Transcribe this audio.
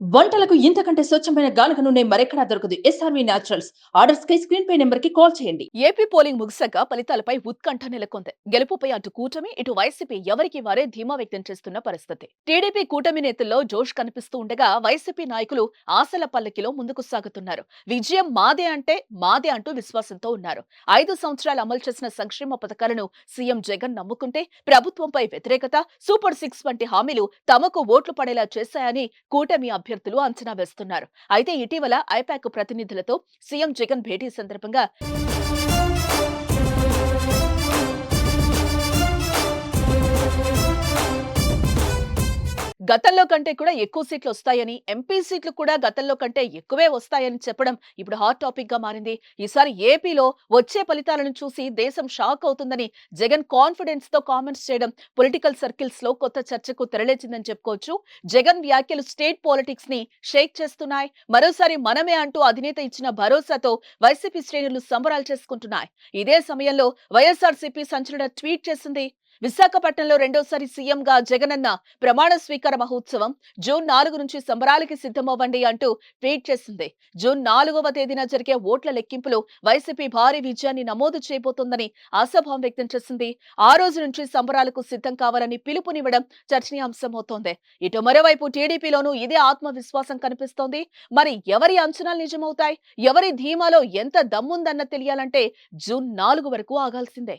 వంటలకు ఇంతకంటే స్వచ్ఛమైన గానుక నూనె మరెక్కడా దొరకదు. ఎస్ఆర్వి న్యాచురల్స్ ఆర్డర్స్ కై స్క్రీన్ పై నెంబర్కి కాల్ చేయండి. ఏపీ పోలింగ్ ముగిశాక ఫలితాలపై ఉత్కంఠ నెలకొంది. గెలుపుపై అటు కూటమి ఇటు వైసీపీ ఎవరికి వారే ధీమా వ్యక్తం చేస్తున్న పరిస్థితి. టీడీపీ కూటమి నేతల్లో జోష్ కనిపిస్తూ ఉండగా వైసీపీ నాయకులు ఆశల పల్లకిలో ముందుకు సాగుతున్నారు. విజయం మాదే అంటే మాదే అంటూ విశ్వాసంతో ఉన్నారు. ఐదు సంవత్సరాలు అమలు చేసిన సంక్షేమ పథకాలను సీఎం జగన్ నమ్ముకుంటే ప్రభుత్వంపై వ్యతిరేకత సూపర్ సిక్స్ వంటి హామీలు తమకు ఓట్లు పడేలా చేశాయని కూటమి అభ్యర్థులు అంచనా వేస్తున్నారు. అయితే ఇటీవల ఐపాక్ ప్రతినిధులతో సీఎం జగన్ భేటీ సందర్భంగా గతంలో కంటే కూడా ఎక్కువ సీట్లు వస్తాయని ఎంపీ సీట్లు కూడా గతంలో కంటే ఎక్కువే వస్తాయని చెప్పడం ఇప్పుడు హాట్ టాపిక్గా మారింది. ఈసారి ఏపీలో వచ్చే ఫలితాలను చూసి దేశం షాక్ అవుతుందని జగన్ కాన్ఫిడెన్స్తో కామెంట్స్ చేయడం పొలిటికల్ సర్కిల్స్లో కొత్త చర్చకు తెరలేచిందని చెప్పుకోవచ్చు. జగన్ వ్యాఖ్యలు స్టేట్ పాలిటిక్స్ని షేక్ చేస్తున్నాయి. మరోసారి మనమే అంటూ అధినేత ఇచ్చిన భరోసాతో వైసీపీ శ్రేణులు సంబరాలు చేసుకుంటున్నాయి. ఇదే సమయంలో వైఎస్ఆర్సీపీ సంచలన ట్వీట్ చేసింది విశాఖపట్నంలో రెండోసారి సీఎంగా జగనన్న ప్రమాణ స్వీకార మహోత్సవం జూన్ నాలుగు నుంచి సంబరాలకి సిద్ధమవ్వండి అంటూ ట్వీట్ చేసింది. జూన్ నాలుగవ తేదీన జరిగే ఓట్ల లెక్కింపులో వైసీపీ భారీ విజయాన్ని నమోదు చేయబోతోందని ఆశాభావం వ్యక్తం చేసింది. ఆ రోజు నుంచి సంబరాలకు సిద్ధం కావాలని పిలుపునివ్వడం చర్చనీయాంశమవుతోంది. ఇటు మరోవైపు టీడీపీలోనూ ఇదే ఆత్మవిశ్వాసం కనిపిస్తోంది. మరి ఎవరి అంచనాలు నిజమవుతాయి? ఎవరి ధీమాలో ఎంత దమ్ముందన్న తెలియాలంటే జూన్ నాలుగు వరకు ఆగాల్సిందే.